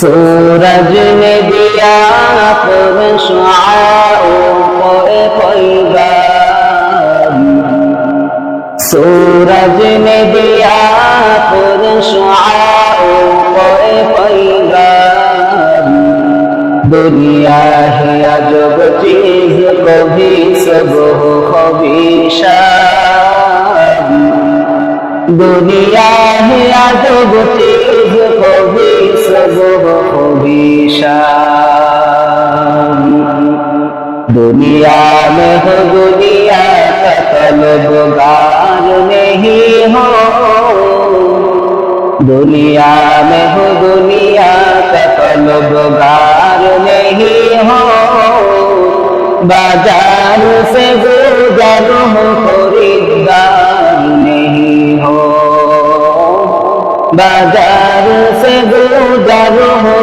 सूरज ने दिया सूरज ने दिया दुनिया है अजब चीज कभी सब खबीशा दुनिया है अजब चीज দুনিয়া দুনিয়া সকল গুগার নেই হো দুনিয়া হো দুনিয়া সকল গুগার নেই বাজার সে গুজার হো খরিদার নেই হো বাজার সে গুজার